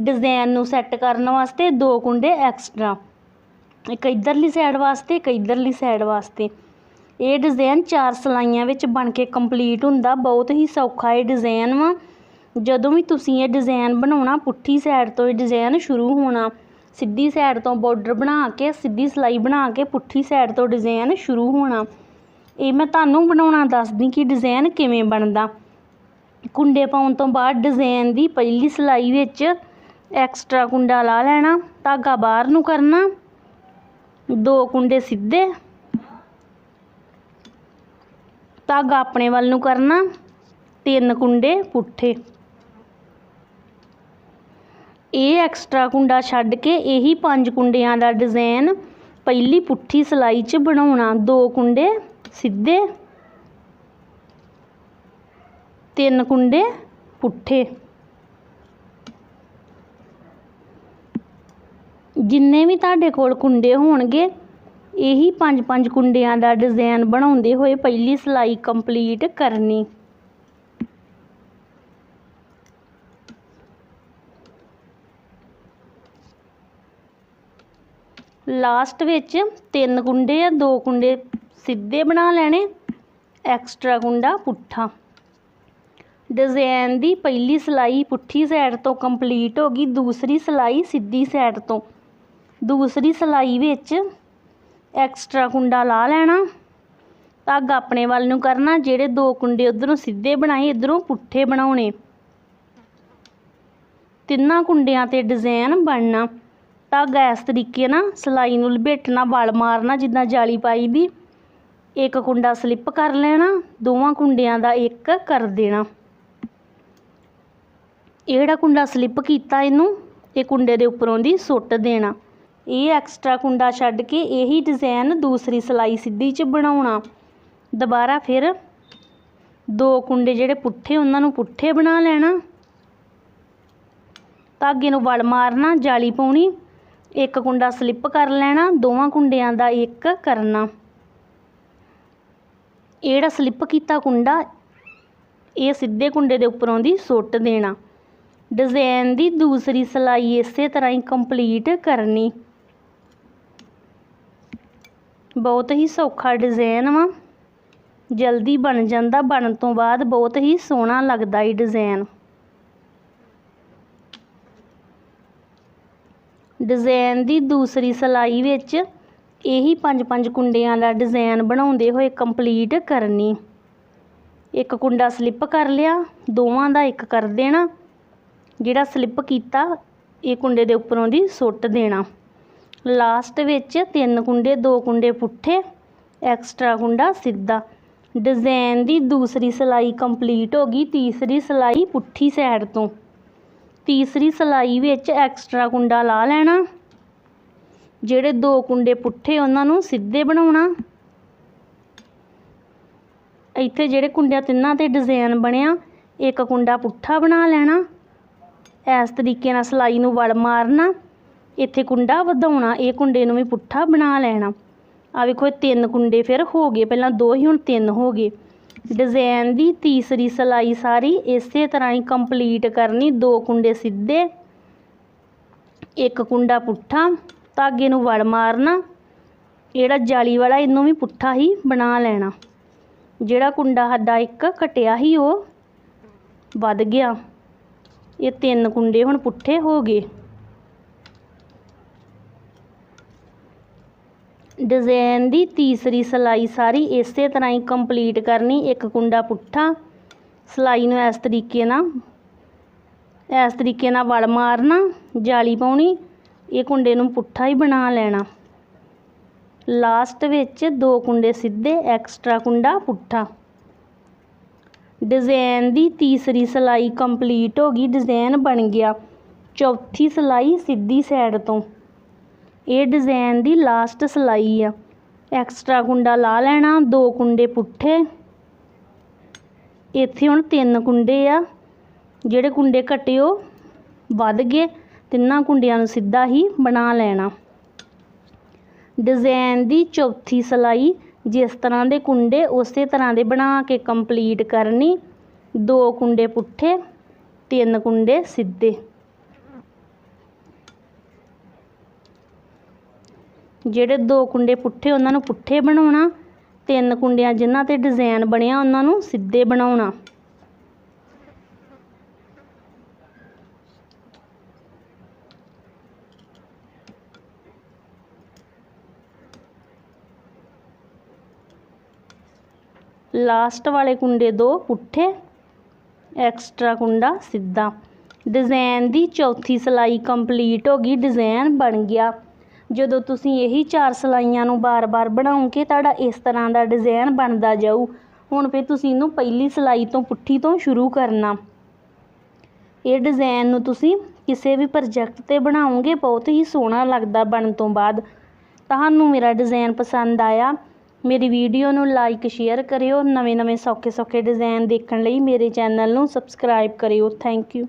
Design ਨੂੰ set ਕਰਨ ਵਾਸਤੇ ਦੋ ਕੁੰਡੇ ਐਕਸਟਰਾ। ਇੱਕ ਇਧਰਲੀ ਸਾਈਡ ਵਾਸਤੇ, ਇੱਕ ਇਧਰਲੀ ਸਾਈਡ ਵਾਸਤੇ। ਇਹ ਡਿਜ਼ਾਈਨ ਚਾਰ ਸਲਾਈਆਂ ਵਿੱਚ ਬਣ ਕੇ ਕੰਪਲੀਟ ਹੁੰਦਾ। ਬਹੁਤ ਹੀ ਸੌਖਾ ਇਹ ਡਿਜ਼ਾਈਨ ਵਾ। ਜਦੋਂ ਵੀ ਤੁਸੀਂ ਇਹ ਡਿਜ਼ਾਈਨ ਬਣਾਉਣਾ, ਪੁੱਠੀ ਸਾਈਡ ਤੋਂ ਇਹ ਡਿਜ਼ਾਈਨ ਸ਼ੁਰੂ ਹੋਣਾ, ਸਿੱਧੀ ਸਾਈਡ ਤੋਂ ਬਾਰਡਰ ਬਣਾ ਕੇ, ਸਿੱਧੀ ਸਲਾਈ ਬਣਾ ਕੇ, ਪੁੱਠੀ ਸਾਈਡ ਤੋਂ ਡਿਜ਼ਾਈਨ ਸ਼ੁਰੂ ਹੋਣਾ। ਇਹ ਮੈਂ ਤੁਹਾਨੂੰ ਬਣਾਉਣਾ ਦੱਸਦੀ ਕਿ ਡਿਜ਼ਾਈਨ ਕਿਵੇਂ ਬਣਦਾ। ਕੁੰਡੇ ਪਾਉਣ ਤੋਂ ਬਾਅਦ ਡਿਜ਼ਾਈਨ ਦੀ ਪਹਿਲੀ ਸਲਾਈ ਵਿੱਚ ਐਕਸਟਰਾ ਕੁੰਡਾ ਲਾ ਲੈਣਾ, ਧਾਗਾ ਬਾਹਰ ਨੂੰ ਕਰਨਾ, ਦੋ ਕੁੰਡੇ ਸਿੱਧੇ, ਧਾਗਾ ਆਪਣੇ ਵੱਲ ਨੂੰ ਕਰਨਾ, ਤਿੰਨ ਕੁੰਡੇ ਪੁੱਠੇ। ਇਹ ਐਕਸਟਰਾ ਕੁੰਡਾ ਛੱਡ ਕੇ ਇਹੀ ਪੰਜ ਕੁੰਡਿਆਂ ਦਾ ਡਿਜ਼ਾਈਨ ਪਹਿਲੀ ਪੁੱਠੀ ਸਲਾਈ 'ਚ ਬਣਾਉਣਾ। ਦੋ ਕੁੰਡੇ ਸਿੱਧੇ, ਤਿੰਨ ਕੁੰਡੇ ਪੁੱਠੇ। ਜਿੰਨੇ ਵੀ ਤੁਹਾਡੇ ਕੋਲ ਕੁੰਡੇ ਹੋਣਗੇ, ਇਹੀ ਪੰਜ ਪੰਜ ਕੁੰਡਿਆਂ ਦਾ ਡਿਜ਼ਾਈਨ ਬਣਾਉਂਦੇ ਹੋਏ ਪਹਿਲੀ ਸਿਲਾਈ ਕੰਪਲੀਟ ਕਰਨੀ। ਲਾਸਟ ਵਿੱਚ ਤਿੰਨ ਕੁੰਡੇ ਆ ਦੋ ਕੁੰਡੇ ਸਿੱਧੇ ਬਣਾ ਲੈਣੇ, ਐਕਸਟਰਾ ਕੁੰਡਾ ਪੁੱਠਾ। ਡਿਜ਼ਾਈਨ ਦੀ ਪਹਿਲੀ ਸਿਲਾਈ ਪੁੱਠੀ ਸਾਈਡ ਤੋਂ ਕੰਪਲੀਟ ਹੋ ਗਈ, ਦੂਸਰੀ ਸਿਲਾਈ ਸਿੱਧੀ ਸਾਈਡ ਤੋਂ। ਦੂਸਰੀ ਸਲਾਈ ਵਿੱਚ ਐਕਸਟਰਾ ਕੁੰਡਾ ਲਾ ਲੈਣਾ। ਧਾਗਾ ਆਪਣੇ ਵੱਲ ਨੂੰ ਕਰਨਾ, ਜਿਹੜੇ ਦੋ ਕੁੰਡੇ ਉਧਰੋਂ ਸਿੱਧੇ ਬਣਾਏ, ਇਧਰੋਂ ਪੁੱਠੇ ਬਣਾਉਣੇ। ਤਿੰਨਾਂ ਕੁੰਡਿਆਂ ਤੇ ਡਿਜ਼ਾਈਨ ਬਣਨਾ। ਧਾਗਾ ਇਸ ਤਰੀਕੇ ਨਾਲ ਸਲਾਈ ਨੂੰ ਲਪੇਟਣਾ, ਵਲ ਮਾਰਨਾ, ਜਿੱਦਾਂ ਜਾਲੀ ਪਾਈ ਦੀ। ਇੱਕ ਕੁੰਡਾ ਸਲਿੱਪ ਕਰ ਲੈਣਾ, ਦੋਵਾਂ ਕੁੰਡਿਆਂ ਦਾ ਇੱਕ ਕਰ ਦੇਣਾ। ਇਹ ਕੁੰਡਾ ਸਲਿੱਪ ਕੀਤਾ ਇਹਨੂੰ, ਇਹ ਕੁੰਡੇ ਦੇ ਉੱਪਰੋਂ ਦੀ ਸੁੱਟ ਦੇਣਾ। ਇਹ ਐਕਸਟਰਾ ਕੁੰਡਾ ਛੱਡ ਕੇ ਇਹੀ ਡਿਜ਼ਾਈਨ ਦੂਸਰੀ ਸਲਾਈ ਸਿੱਧੀ 'ਚ ਬਣਾਉਣਾ। ਦੁਬਾਰਾ ਫਿਰ ਦੋ ਕੁੰਡੇ ਜਿਹੜੇ ਪੁੱਠੇ, ਉਹਨਾਂ ਨੂੰ ਪੁੱਠੇ ਬਣਾ ਲੈਣਾ। ਧਾਗੇ ਨੂੰ ਵਲ ਮਾਰਨਾ, ਜਾਲੀ ਪਾਉਣੀ, ਇੱਕ ਕੁੰਡਾ ਸਲਿੱਪ ਕਰ ਲੈਣਾ, ਦੋਵਾਂ ਕੁੰਡਿਆਂ ਦਾ ਇੱਕ ਕਰਨਾ। ਇਹ ਸਲਿੱਪ ਕੀਤਾ ਕੁੰਡਾ, ਇਹ ਸਿੱਧੇ ਕੁੰਡੇ ਦੇ ਉੱਪਰੋਂ ਦੀ ਸੁੱਟ ਦੇਣਾ। ਡਿਜ਼ਾਈਨ ਦੀ ਦੂਸਰੀ ਸਲਾਈ ਇਸੇ ਤਰ੍ਹਾਂ ਹੀ ਕੰਪਲੀਟ ਕਰਨੀ। ਬਹੁਤ ਹੀ ਸੌਖਾ ਡਿਜ਼ਾਈਨ ਵਾ। ਜਲਦੀ ਬਣ ਜਾਂਦਾ, ਬਣਨ ਤੋਂ ਬਾਅਦ ਬਹੁਤ ਹੀ ਸੋਹਣਾ ਲੱਗਦਾ ਇਹ ਡਿਜ਼ਾਈਨ ਡਿਜ਼ਾਈਨ ਦੀ ਦੂਸਰੀ ਸਲਾਈ ਵਿੱਚ ਇਹੀ ਪੰਜ ਪੰਜ ਕੁੰਡਿਆਂ ਦਾ ਡਿਜ਼ਾਈਨ ਬਣਾਉਂਦੇ ਹੋਏ ਕੰਪਲੀਟ ਕਰਨੀ। ਇੱਕ ਕੁੰਡਾ ਸਲਿੱਪ ਕਰ ਲਿਆ, ਦੋਵਾਂ ਦਾ ਇੱਕ ਕਰ ਦੇਣਾ। ਜਿਹੜਾ ਸਲਿੱਪ ਕੀਤਾ, ਇਹ ਕੁੰਡੇ ਦੇ ਉੱਪਰੋਂ ਦੀ ਸੁੱਟ ਦੇਣਾ। ਲਾਸਟ ਵਿੱਚ ਤਿੰਨ ਕੁੰਡੇ, ਦੋ ਕੁੰਡੇ ਪੁੱਠੇ, ਐਕਸਟਰਾ ਕੁੰਡਾ ਸਿੱਧਾ। ਡਿਜ਼ਾਈਨ ਦੀ ਦੂਸਰੀ ਸਲਾਈ ਕੰਪਲੀਟ ਹੋ ਗਈ, ਤੀਸਰੀ ਸਲਾਈ ਪੁੱਠੀ ਸਾਈਡ ਤੋਂ। ਤੀਸਰੀ ਸਲਾਈ ਵਿੱਚ ਐਕਸਟਰਾ ਕੁੰਡਾ ਲਾ ਲੈਣਾ, ਜਿਹੜੇ ਦੋ ਕੁੰਡੇ ਪੁੱਠੇ ਉਹਨਾਂ ਨੂੰ ਸਿੱਧੇ ਬਣਾਉਣਾ। ਇੱਥੇ ਜਿਹੜੇ ਕੁੰਡਿਆਂ ਤਿੰਨਾਂ ਤੇ ਡਿਜ਼ਾਈਨ ਬਣਿਆ, ਇੱਕ ਕੁੰਡਾ ਪੁੱਠਾ ਬਣਾ ਲੈਣਾ, ਇਸ ਤਰੀਕੇ ਨਾਲ ਸਲਾਈ ਨੂੰ ਵਲ ਮਾਰਨਾ। ਇੱਥੇ ਕੁੰਡਾ ਵਧਾਉਣਾ, ਇਹ ਕੁੰਡੇ ਨੂੰ ਵੀ ਪੁੱਠਾ ਬਣਾ ਲੈਣਾ। ਆ ਵੇਖੋ, ਇਹ ਤਿੰਨ ਕੁੰਡੇ ਫਿਰ ਹੋ ਗਏ। ਪਹਿਲਾਂ ਦੋ ਹੀ, ਹੁਣ ਤਿੰਨ ਹੋ ਗਏ। ਡਿਜ਼ਾਈਨ ਦੀ ਤੀਸਰੀ ਸਲਾਈ ਸਾਰੀ ਇਸੇ ਤਰ੍ਹਾਂ ਹੀ ਕੰਪਲੀਟ ਕਰਨੀ। ਦੋ ਕੁੰਡੇ ਸਿੱਧੇ, ਇੱਕ ਕੁੰਡਾ ਪੁੱਠਾ, ਧਾਗੇ ਨੂੰ ਵੜ ਮਾਰਨਾ। ਜਿਹੜਾ ਜਾਲੀ ਵਾਲਾ, ਇਹਨੂੰ ਵੀ ਪੁੱਠਾ ਹੀ ਬਣਾ ਲੈਣਾ। ਜਿਹੜਾ ਕੁੰਡਾ ਸਾਡਾ ਇੱਕ ਘਟਿਆ ਹੀ ਉਹ ਵੱਧ ਗਿਆ। ਇਹ ਤਿੰਨ ਕੁੰਡੇ ਹੁਣ ਪੁੱਠੇ ਹੋ ਗਏ। ਡਿਜ਼ਾਈਨ ਦੀ ਤੀਸਰੀ ਸਲਾਈ ਸਾਰੀ ਇਸੇ ਤਰ੍ਹਾਂ ਹੀ ਕੰਪਲੀਟ ਕਰਨੀ, ਇੱਕ ਕੁੰਡਾ ਪੁੱਠਾ। ਸਲਾਈ ਨੂੰ ਇਸ ਤਰੀਕੇ ਨਾਲ, ਇਸ ਤਰੀਕੇ ਨਾਲ ਵਲ ਮਾਰਨਾ, ਜਾਲੀ ਪਾਉਣੀ, ਇਹ ਕੁੰਡੇ ਨੂੰ ਪੁੱਠਾ ਹੀ ਬਣਾ ਲੈਣਾ। ਲਾਸਟ ਵਿੱਚ ਦੋ ਕੁੰਡੇ ਸਿੱਧੇ, ਐਕਸਟਰਾ ਕੁੰਡਾ ਪੁੱਠਾ। ਡਿਜ਼ਾਈਨ ਦੀ ਤੀਸਰੀ ਸਲਾਈ ਕੰਪਲੀਟ ਹੋ ਗਈ, ਡਿਜ਼ਾਈਨ ਬਣ ਗਿਆ। ਚੌਥੀ ਸਲਾਈ ਸਿੱਧੀ ਸਾਈਡ ਤੋਂ। ਇਹ ਡਿਜ਼ਾਈਨ ਦੀ ਲਾਸਟ ਸਿਲਾਈ ਆ। ਐਕਸਟਰਾ ਕੁੰਡਾ ਲਾ ਲੈਣਾ, ਦੋ ਕੁੰਡੇ ਪੁੱਠੇ। ਇੱਥੇ ਹੁਣ ਤਿੰਨ ਕੁੰਡੇ ਆ। ਜਿਹੜੇ ਕੁੰਡੇ ਕੱਟੇ ਉਹ ਵੱਧ ਗਏ, ਤਿੰਨਾਂ ਕੁੰਡਿਆਂ ਨੂੰ ਸਿੱਧਾ ਹੀ ਬਣਾ ਲੈਣਾ। ਡਿਜ਼ਾਈਨ ਦੀ ਚੌਥੀ ਸਿਲਾਈ, ਜਿਸ ਤਰ੍ਹਾਂ ਦੇ ਕੁੰਡੇ, ਉਸੇ ਤਰ੍ਹਾਂ ਦੇ ਬਣਾ ਕੇ ਕੰਪਲੀਟ ਕਰਨੀ। ਦੋ ਕੁੰਡੇ ਪੁੱਠੇ, ਤਿੰਨ ਕੁੰਡੇ ਸਿੱਧੇ। ਜਿਹੜੇ ਦੋ ਕੁੰਡੇ ਪੁੱਠੇ ਉਹਨਾਂ ਨੂੰ ਪੁੱਠੇ ਬਣਾਉਣਾ, ਤਿੰਨ ਕੁੰਡਿਆਂ ਜਿਨ੍ਹਾਂ ਤੇ ਡਿਜ਼ਾਈਨ ਬਣਿਆ ਉਹਨਾਂ ਨੂੰ ਸਿੱਧੇ ਬਣਾਉਣਾ। ਲਾਸਟ ਵਾਲੇ ਕੁੰਡੇ ਦੋ ਪੁੱਠੇ ਐਕਸਟਰਾ ਕੁੰਡਾ ਸਿੱਧਾ। ਡਿਜ਼ਾਈਨ ਦੀ ਚੌਥੀ ਸਿਲਾਈ ਕੰਪਲੀਟ ਹੋ ਗਈ ਡਿਜ਼ਾਈਨ ਬਣ ਗਿਆ। ਜਦੋਂ ਤੁਸੀਂ ਇਹੀ ਚਾਰ ਸਿਲਾਈਆਂ ਨੂੰ ਬਾਰ-ਬਾਰ ਬਣਾਉਂਗੇ ਤੁਹਾਡਾ ਇਸ ਤਰ੍ਹਾਂ ਦਾ ਡਿਜ਼ਾਈਨ ਬਣਦਾ ਜਾਊ। ਹੁਣ ਫਿਰ ਤੁਸੀਂ ਇਹਨੂੰ ਪਹਿਲੀ ਸਿਲਾਈ ਤੋਂ ਪੁੱਠੀ ਤੋਂ ਸ਼ੁਰੂ ਕਰਨਾ। ਇਹ ਡਿਜ਼ਾਈਨ ਨੂੰ ਤੁਸੀਂ ਕਿਸੇ ਵੀ ਪ੍ਰੋਜੈਕਟ ਤੇ ਬਣਾਓਗੇ, ਬਹੁਤ ਹੀ ਸੋਹਣਾ ਲੱਗਦਾ ਬਣਨ ਤੋਂ ਬਾਅਦ। ਤੁਹਾਨੂੰ ਮੇਰਾ ਡਿਜ਼ਾਈਨ ਪਸੰਦ ਆਇਆ, ਮੇਰੀ ਵੀਡੀਓ ਨੂੰ ਲਾਈਕ, ਸ਼ੇਅਰ ਕਰਿਓ। ਨਵੇਂ ਨਵੇਂ ਸੌਖੇ ਸੌਖੇ ਡਿਜ਼ਾਈਨ ਦੇਖਣ ਲਈ ਮੇਰੇ ਚੈਨਲ ਨੂੰ ਸਬਸਕ੍ਰਾਈਬ ਕਰਿਓ। Thank you.